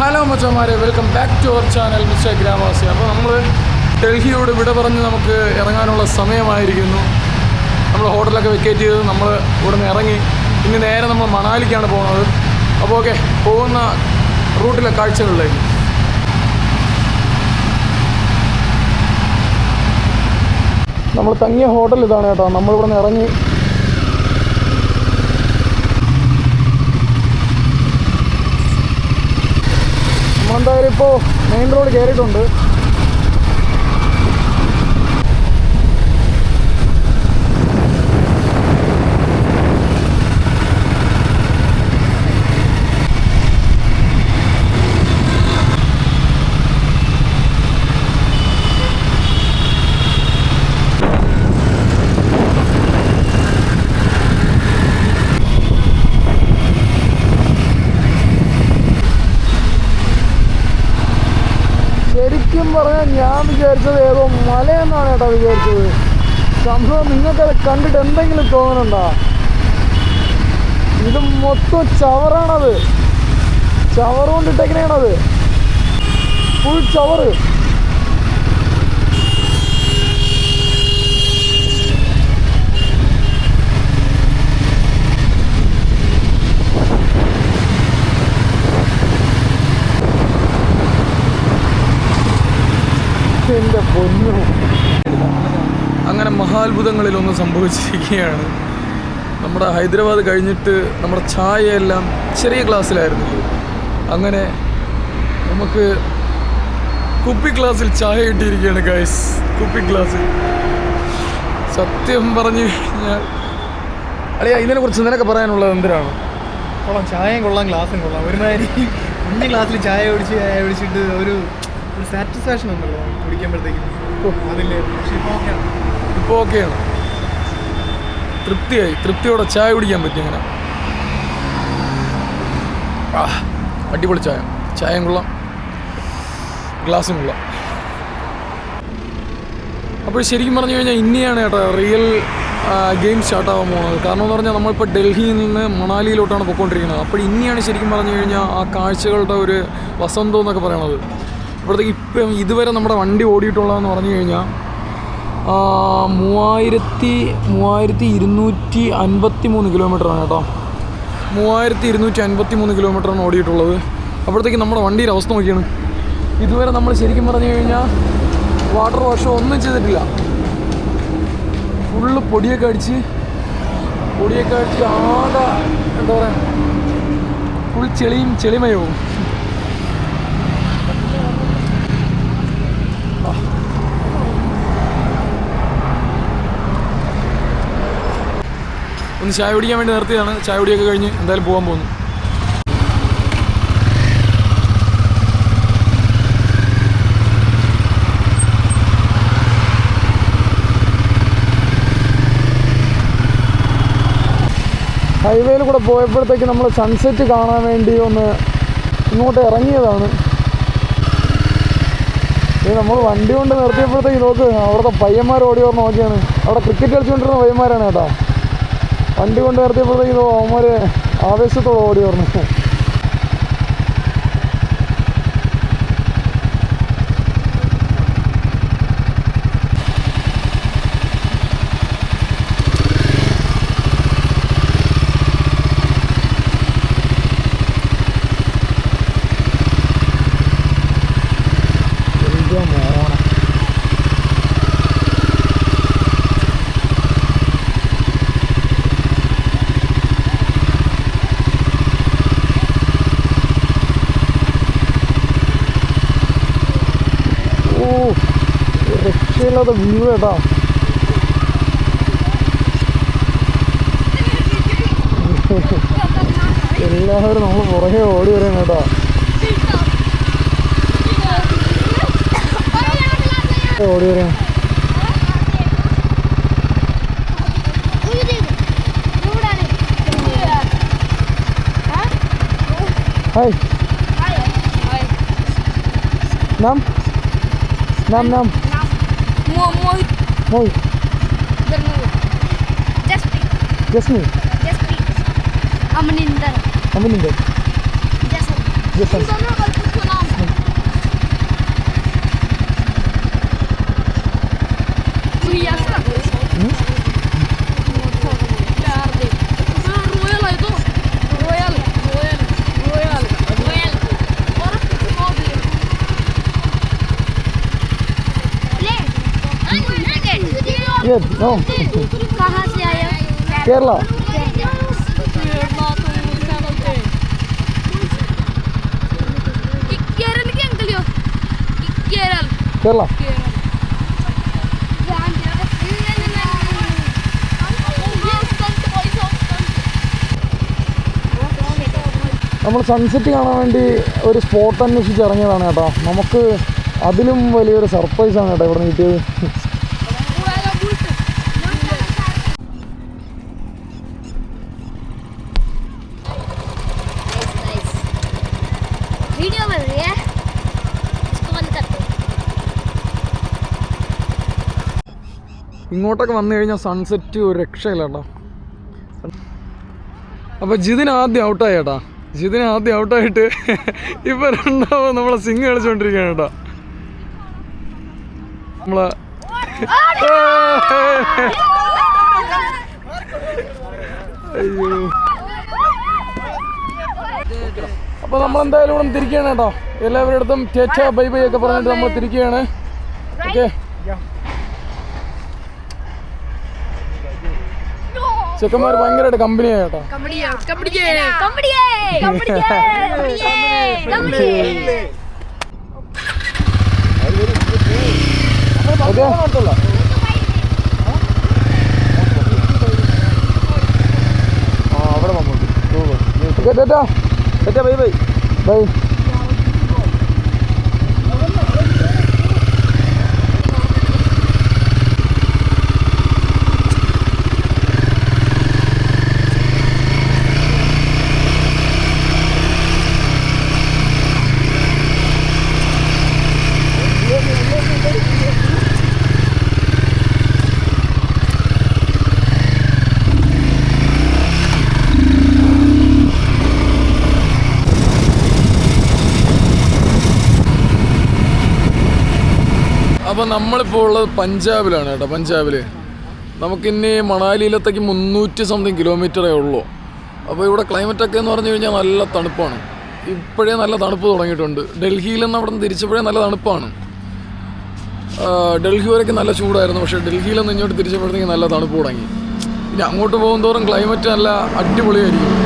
Hello മച്ചന്മാരെ. Welcome back to our channel mister Gramavasi അപ്പോൾ നമ്മൾ ഡൽഹിയോട് വിട പറഞ്ഞ് നമുക്ക് ഇറങ്ങാനുള്ള സമയമായിരിക്കുന്നു. നമ്മൾ ഹോട്ടലൊക്കെ വെക്കേറ്റ് ചെയ്ത് നമ്മൾ ഇവിടെ നിന്ന് ഇറങ്ങി. ഇനി നേരെ നമ്മൾ മണാലിക്കാണ് പോകുന്നത് അപ്പോൾ ഓക്കെ പോകുന്ന റൂട്ടിലെ കാഴ്ചകളിലേക്ക്. നമ്മൾ തങ്ങിയ ഹോട്ടൽ ഇതാണ് കേട്ടോ. നമ്മളിവിടെ നിന്ന് ഇറങ്ങി നമ്മളെന്തായാലും ഇപ്പോൾ മെയിൻ റോഡ് കയറിയിട്ടുണ്ട് ശരിക്കും പറഞ്ഞാൽ ഞാൻ വിചാരിച്ചത് ഏതോ മലയെന്നാണ് കേട്ടോ വിചാരിച്ചത്. സംഭവം നിങ്ങൾക്കത് കണ്ടിട്ട് എന്തെങ്കിലും തോന്നുന്നുണ്ടോ ഇത് മൊത്തം ചവറാണത്. ചവറ് കൊണ്ടിട്ടേക്കണേണത് ഫുൾ ചവറ്. എന്റെ പൊന്നു. അങ്ങനെ മഹാത്ഭുതങ്ങളിലൊന്ന് സംഭവിച്ചിരിക്കുകയാണ്. നമ്മുടെ ഹൈദരാബാദ് കഴിഞ്ഞിട്ട് നമ്മുടെ ചായയെല്ലാം ചെറിയ ഗ്ലാസ്സിലായിരുന്നു അങ്ങനെ നമുക്ക് കുപ്പി ഗ്ലാസ്സിൽ ചായ കിട്ടിയിരിക്കുകയാണ് ഗൈസ് കുപ്പി ഗ്ലാസ്സിൽ. സത്യം പറഞ്ഞു കഴിഞ്ഞാൽ അളിയാ ഇതിനെ കുറിച്ച് നിനക്ക് പറയാനുള്ളത് എന്തിനാണ്? കൊള്ളാം ചായയും കൊള്ളാം ഗ്ലാസും കൊള്ളാം. ഒരുമാതിരി കുഞ്ഞു ഗ്ലാസ്സിൽ ചായ ഒഴിച്ച് ചായ ഒഴിച്ചിട്ട് ഒരു ഒരു സാറ്റിസ്ഫാക്ഷൻ ഉണ്ടല്ലോ കുടിക്കുമ്പോഴത്തേക്കും. അതില്ലേ പക്ഷേ ഇപ്പോൾ ഓക്കെയാണ് ഇപ്പോൾ ഓക്കെയാണ് തൃപ്തിയായി. തൃപ്തിയോടെ ചായ കുടിക്കാൻ പറ്റി അങ്ങനെ. അടിപൊളി ചായ. ചായയും കൊള്ളാം. ഗ്ലാസും കൊള്ളാം. അപ്പോൾ ശരിക്കും പറഞ്ഞു കഴിഞ്ഞാൽ ഇനിയാണ് കേട്ടോ റിയൽ ഗെയിം സ്റ്റാർട്ട് ആവാൻ പോകുന്നത്. കാരണം എന്ന് പറഞ്ഞാൽ നമ്മളിപ്പോൾ ഡൽഹിയിൽ നിന്ന് മണാലിയിലോട്ടാണ് പോയിക്കൊണ്ടിരിക്കുന്നത്. അപ്പോൾ ഇനിയാണ് ശരിക്കും പറഞ്ഞു കഴിഞ്ഞാൽ ആ കാഴ്ചകളുടെ ഒരു വസന്തം എന്നൊക്കെ പറയണത്. ഇപ്പോഴത്തേക്ക് ഇപ്പം ഇതുവരെ നമ്മുടെ വണ്ടി ഓടിയിട്ടുള്ളതെന്ന് പറഞ്ഞു കഴിഞ്ഞാൽ മൂവായിരത്തി മൂവായിരത്തി ഇരുന്നൂറ്റി അൻപത്തി മൂന്ന് കിലോമീറ്ററാണ് കേട്ടോ. മൂവായിരത്തി ഇരുന്നൂറ്റി അൻപത്തി മൂന്ന് കിലോമീറ്ററാണ് ഓടിയിട്ടുള്ളത്. അപ്പോഴത്തേക്ക് നമ്മുടെ വണ്ടിയുടെ അവസ്ഥ നോക്കിയാണ്. ഇതുവരെ നമ്മൾ ശരിക്കും പറഞ്ഞു കഴിഞ്ഞാൽ വാട്ടർ വാഷ് ഒന്നും ചെയ്തിട്ടില്ല. ഫുള്ള് പൊടിയൊക്കെ അടിച്ച് പൊടിയൊക്കെ അടിച്ച് ആകെ എന്താ പറയുക ഫുൾ ചെളിയും ചെളിമയവും. ഒന്ന് ചായ കുടിക്കാൻ വേണ്ടി നിർത്തിയതാണ്. ചായ കുടിയൊക്കെ കഴിഞ്ഞ് എന്തായാലും പോകാൻ പോകുന്നു. ഹൈവേയിൽ കൂടെ പോയപ്പോഴത്തേക്ക് നമ്മൾ സൺസെറ്റ് കാണാൻ വേണ്ടി ഒന്ന് ഇങ്ങോട്ട് ഇറങ്ങിയതാണ്. നമ്മൾ വണ്ടി കൊണ്ട് നിർത്തിയപ്പോഴത്തേക്ക് നോക്ക് അവിടുത്തെ പയ്യന്മാർ ഓടി നോക്കിയാണ്. അവിടെ ക്രിക്കറ്റ് കളിച്ചുകൊണ്ടിരുന്ന പയ്യന്മാരാണ് കേട്ടോ. വണ്ടി കൊണ്ട് നിർത്തിയപ്പോഴത്തേക്ക് അവന്മാർ ആവേശത്തോടെ ഓടി ഓർമ്മ മോനെ ഓ ഒരു രക്ഷയില്ലാത്ത വ്യൂ കേട്ടോ എല്ലാവരും നമ്മൾ പുറകെ ഓടി വരാൻ കേട്ടോ ഓടി വരാൻ ഹായ്. നാം നാം നാം. Mo- Mohit. Mohit. The movie. Jasprit. Jasmine. Jasprit. Amaninder. Amaninder. Jason. Jason. Jason दोनों को कुछ ടിക്കറ്റ് നോ कहाँ से आए हो? കേരള केरल के अंकल हो केरल കേരള നമ്മൾ സൺസെറ്റ് കാണാൻ വേണ്ടി ഒരു സ്പോട്ട് അന്വേഷിച്ച് ഇറങ്ങിയതാണ് കേട്ടോ നമുക്ക് അതിലും വലിയൊരു സർപ്രൈസാണ് കേട്ടോ ഇവിടെ കിട്ടിയത് ഇങ്ങോട്ടൊക്കെ വന്നു കഴിഞ്ഞാൽ സൺസെറ്റ് ഒരു രക്ഷയില്ല കേട്ടോ. അപ്പോൾ ജിതിന് ആദ്യം ഔട്ടായി കേട്ടാ. ജിതിന് ആദ്യം ഔട്ടായിട്ട് ഇപ്പൊ രണ്ടാമത് നമ്മളെ സിംഗ് കളിച്ചോണ്ടിരിക്കുകയാണ് കേട്ടോ. നമ്മളെ അയ്യോ അപ്പോൾ നമ്മൾ എന്തായാലും ഇവിടെ തിരിക്കുകയാണ് കേട്ടോ. എല്ലാവരുടെ അടുത്തും ചേച്ചാ ബൈ ബൈ ഒക്കെ പറഞ്ഞിട്ട് നമ്മൾ തിരിക്കുകയാണ്. ഓക്കെ ചെക്കന്മാർ ഭയങ്കരമായിട്ട് കമ്പനിയാണ് കേട്ടോ. അവിടെ ടാറ്റാ ബൈ ബൈ ബൈ. അപ്പോൾ നമ്മളിപ്പോൾ ഉള്ളത് പഞ്ചാബിലാണ് കേട്ടോ പഞ്ചാബിൽ നമുക്കിനി മണാലിയിലത്തേക്ക് മുന്നൂറ്റി സംതിങ് കിലോമീറ്ററേ ഉള്ളൂ. അപ്പോൾ ഇവിടെ ഒക്കെ എന്ന് പറഞ്ഞു കഴിഞ്ഞാൽ നല്ല തണുപ്പാണ്. ഇപ്പോഴേ നല്ല തണുപ്പ് തുടങ്ങിയിട്ടുണ്ട്. ഡൽഹിയിൽ നിന്ന് അവിടെ നിന്ന് തിരിച്ചപ്പോഴേ നല്ല തണുപ്പാണ്. ഡൽഹി വരെയൊക്കെ നല്ല ചൂടായിരുന്നു. പക്ഷേ ഡൽഹിയിൽ നിന്ന് ഇങ്ങോട്ട് തിരിച്ചപ്പോഴത്തേക്ക് നല്ല തണുപ്പ് തുടങ്ങി. ഇനി അങ്ങോട്ട് പോകും തോറും ക്ലൈമറ്റ് നല്ല അടിപൊളിയായിരിക്കും.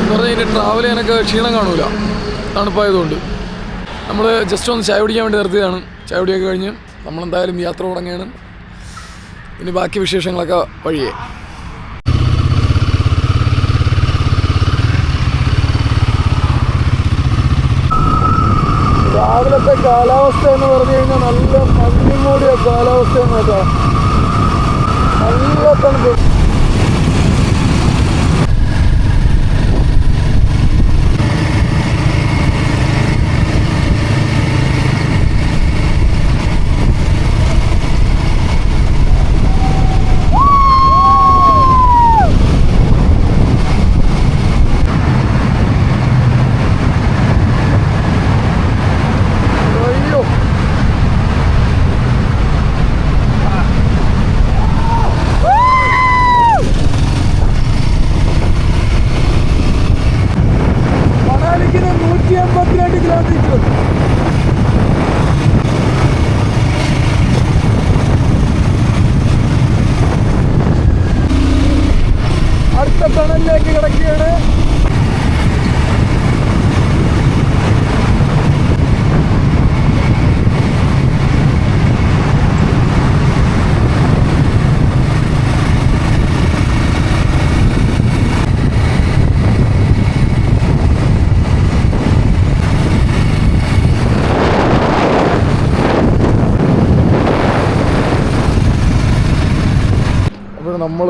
എന്ന് പറഞ്ഞാൽ ഇനി ട്രാവൽ ചെയ്യാനൊക്കെ ക്ഷീണം കാണൂല. തണുപ്പായതുകൊണ്ട്. നമ്മൾ ജസ്റ്റ് ഒന്ന് ചായ കുടിക്കാൻ വേണ്ടി നിർത്തിയതാണ്. ചായ കുടിയൊക്കെ കഴിഞ്ഞ് നമ്മളെന്തായാലും യാത്ര തുടങ്ങിയാണ് ഇനി ബാക്കി വിശേഷങ്ങളൊക്കെ വഴിയേ. രാവിലത്തെ കാലാവസ്ഥ എന്ന് പറഞ്ഞു കഴിഞ്ഞാൽ നല്ല മഞ്ഞും മൂടിയ കാലാവസ്ഥയാണ് കേട്ടോ. നല്ല തണുപ്പ്.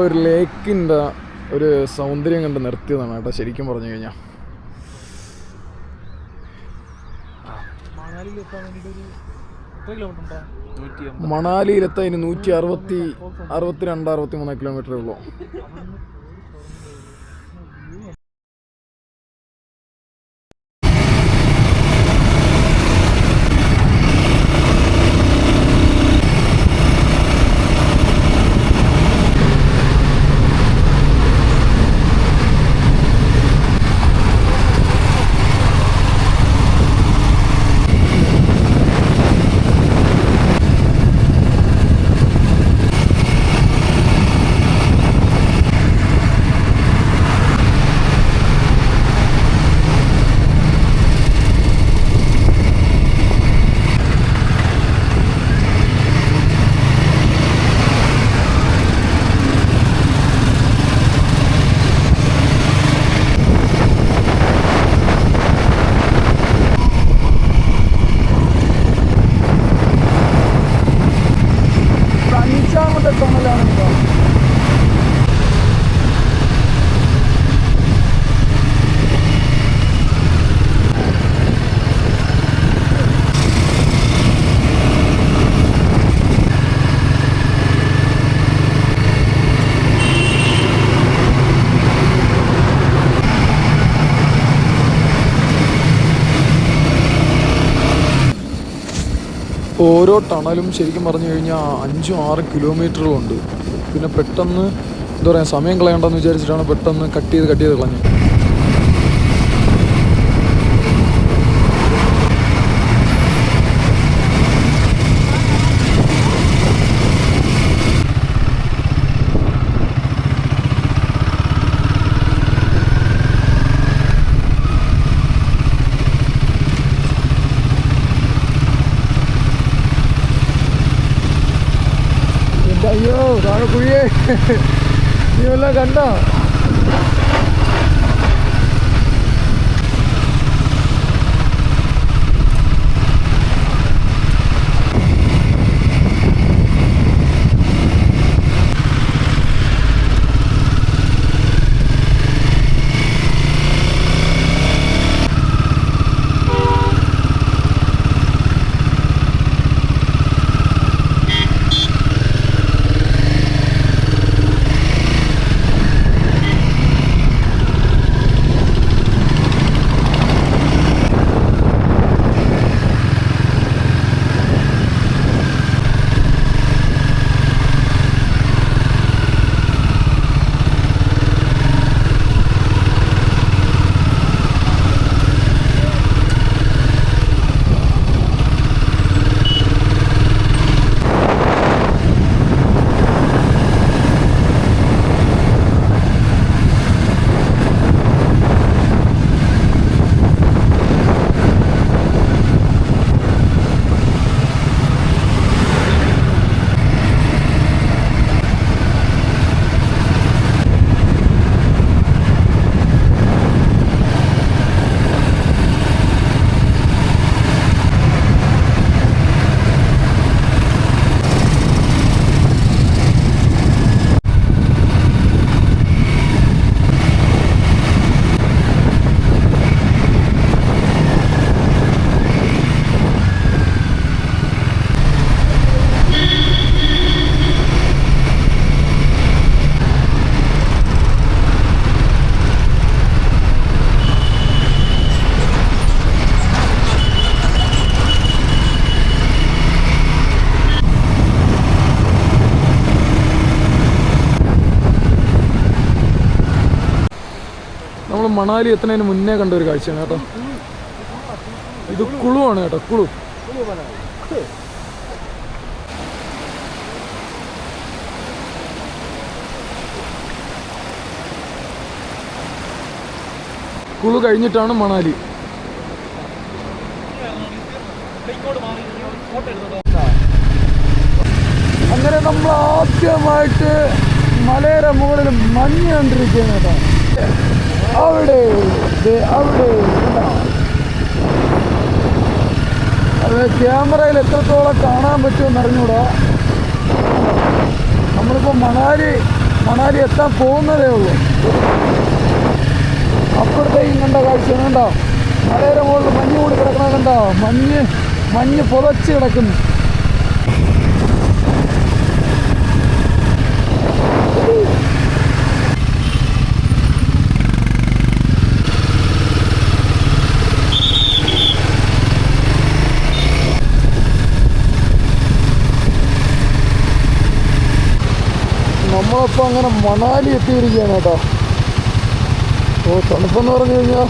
നമ്മളൊരു ലേക്കിന്റെ ഒരു സൗന്ദര്യം കണ്ട് നിർത്തിയതാണ് കേട്ടോ ശരിക്കും പറഞ്ഞു കഴിഞ്ഞാൽ. മണാലിയിലെത്താൻ ഇനി നൂറ്റി അറുപത്തി അറുപത്തിരണ്ട് അറുപത്തി മൂന്ന് കിലോമീറ്ററേ ഉള്ളൂ ഓരോ ടണലും ശരിക്കും പറഞ്ഞു കഴിഞ്ഞാൽ അഞ്ചും ആറ് കിലോമീറ്ററുകളുണ്ട് പിന്നെ പെട്ടെന്ന് എന്താ പറയുക സമയം കളയണ്ടെന്ന് വിചാരിച്ചിട്ടാണ് പെട്ടെന്ന് കട്ട് ചെയ്ത് കട്ട് ചെയ്ത് കളഞ്ഞത് എന്റെ അയ്യോ താഴെ കുഴിയേ നീ കണ്ടോ? മണാലി എത്തുന്നതിന് മുന്നേ കണ്ട ഒരു കാഴ്ചയാണ് കേട്ടോ. ഇത് കുളുവാണ് കേട്ടോ കുളു. കുളു കഴിഞ്ഞിട്ടാണ് മണാലി. അങ്ങനെ നമ്മൾ ആദ്യമായിട്ട് മലയുടെ മുകളിൽ മഞ്ഞ് കണ്ടിരിക്കുകയാണ് കേട്ടോ. അവിടെ അവിടെ? അത് ക്യാമറയിൽ എത്രത്തോളം കാണാൻ പറ്റുമെന്ന് അറിഞ്ഞൂടാ നമ്മളിപ്പോൾ മണാലി മണാലി എത്താൻ പോകുന്നതേ ഉള്ളൂ. അപ്പുറത്തേക്കും കണ്ട കാഴ്ച കണ്ടോ? മലയുടെ മുകളിൽ മഞ്ഞ് കൂടി കിടക്കണ കണ്ടോ? മഞ്ഞ് മഞ്ഞ് പുതച്ച് കിടക്കുന്നു. നമ്മളിപ്പോൾ അങ്ങനെ മണാലി എത്തിയിരിക്കുകയാണ് കേട്ടോ. ഓ തണുപ്പെന്ന് പറഞ്ഞു കഴിഞ്ഞാൽ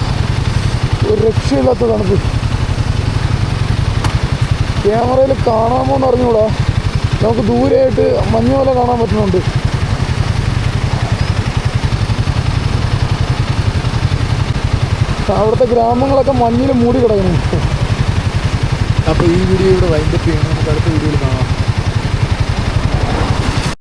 ഒരു രക്ഷയില്ലാത്ത തണുപ്പ്. ക്യാമറയിൽ കാണാമോ എന്ന് അറിഞ്ഞൂടാ നമുക്ക് ദൂരെയായിട്ട് മഞ്ഞ പോലെ കാണാൻ പറ്റുന്നുണ്ട്. അവിടുത്തെ ഗ്രാമങ്ങളൊക്കെ മഞ്ഞിൽ മൂടി കിടക്കുന്നു. അപ്പോൾ ഈ വീഡിയോ ഇവിടെ വൈൻഡപ്പ് ചെയ്യണം നമുക്ക് അടുത്ത വീഡിയോയിൽ കാണാം.